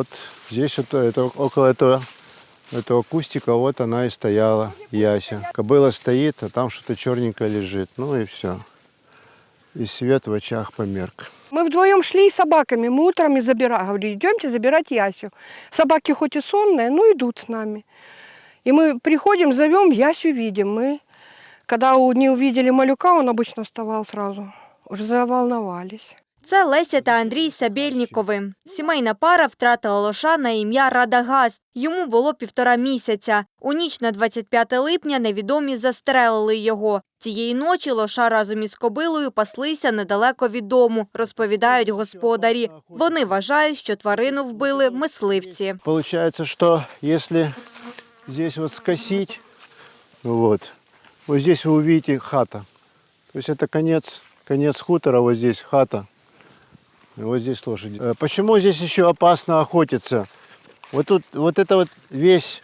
Вот здесь вот это, около этого, этого кустика вот она и стояла, Яся. Кобыла стоит, а там что-то черненькое лежит. Ну и все. И свет в очах померк. Мы вдвоем шли с собаками. Мы утром и забирали. Говорю, идемте забирать Ясю. Собаки хоть и сонные, но идут с нами. И мы приходим, зовем, Ясю видим. Мы, когда не увидели малюка, он обычно вставал сразу. Уже заволновались. Це Леся та Андрій Сабєльнікови. Сімейна пара втратила лоша на ім'я Радагаз. Йому було півтора місяця. У ніч на 25 липня невідомі застрелили його. Цієї ночі лоша разом із кобилою паслися недалеко від дому, розповідають господарі. Вони вважають, що тварину вбили мисливці. Получается, что если здесь вот скосить, вот, вот здесь вы увидите хата. То есть это конец, хутора, вот здесь хата. И вот здесь лошади. Э, Почему здесь еще опасно охотиться? Вот тут, вот это вот весь,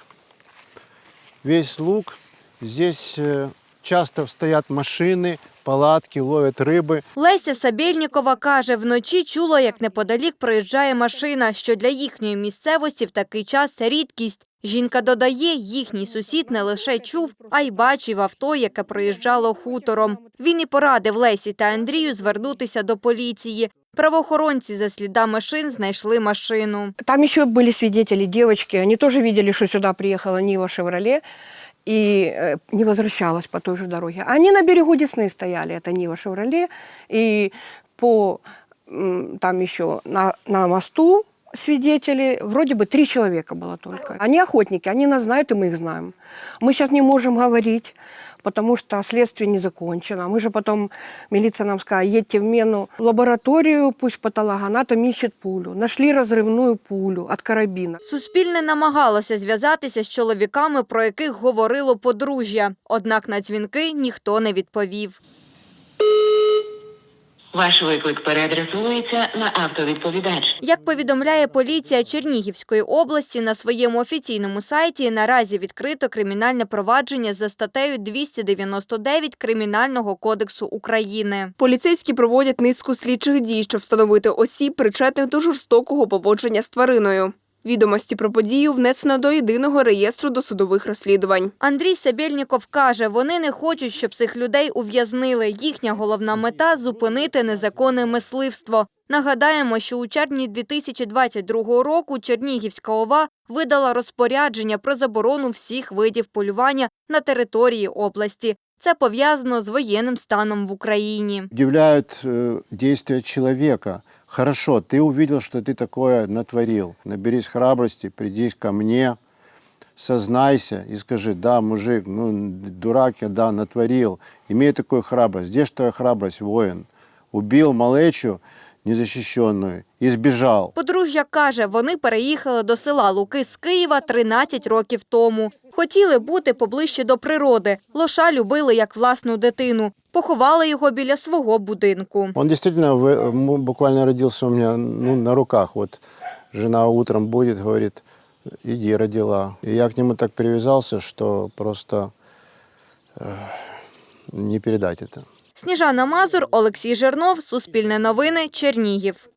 весь луг, здесь э, часто стоят машины, палатки, ловят рыбы. Леся Сабєльнікова каже, вночі чула, як неподалік проїжджає машина, що для їхньої місцевості в такий час це рідкість. Жінка додає, їхній сусід не лише чув, а й бачив авто, яке проїжджало хутором. Він і порадив Лесі та Андрію звернутися до поліції. Правоохоронці за слідами шин знайшли машину. Там еще были свидетели, девочки. Они тоже видели, что сюда приехала Нива «Шевроле» и э, не возвращалась по той же дороге. Они на берегу Десны стояли, это Нива «Шевроле». И по м, там еще на, на мосту свидетели, вроде бы три человека было только. Они охотники, они нас знают, и мы их знаем. Мы сейчас не можем говорить, потому что следствие не закончено. Мы же потом, милиция нам сказала, едьте в Мену в лабораторию, пусть патологоанатом ищет пулю. Нашли разрывную пулю от карабина. Суспільне намагалося зв'язатися з чоловіками, про яких говорило подружжя. Однак на дзвінки ніхто не відповів. Ваш виклик переадресовується на автовідповідач. Як повідомляє поліція Чернігівської області на своєму офіційному сайті, наразі відкрито кримінальне провадження за статтею 299 Кримінального кодексу України. Поліцейські проводять низку слідчих дій, щоб встановити осіб, причетних до жорстокого поводження з твариною. Відомості про подію внесено до єдиного реєстру досудових розслідувань. Андрій Сабєльніков каже, вони не хочуть, щоб цих людей ув'язнили. Їхня головна мета – зупинити незаконне мисливство. Нагадаємо, що у червні 2022 року Чернігівська ОВА видала розпорядження про заборону всіх видів полювання на території області. Це пов'язано з воєнним станом в Україні. Удивляют э, действия человека. Хорошо, ты увидел, что ты такое натворил. Наберись храбрости, приди ко мне, сознайся и скажи, да, мужик, ну, дурак я, да, натворил. Имей такую храбрость. Где ж твоя храбрость, воин? Убил малечу незащищенную и сбежал. Подружжя каже, вони переїхали до села Луки з Києва 13 років тому. Хотіли бути поближче до природи. Лоша любили як власну дитину. Поховали його біля свого будинку. Он действительно в- м- буквально родился у меня ну, на руках. Вот жена утром будет, говорит, иди, родила. И я к нему так привязался, что просто э, не передать это. Сніжана Мазур, Олексій Жернов, Суспільне новини, Чернігів.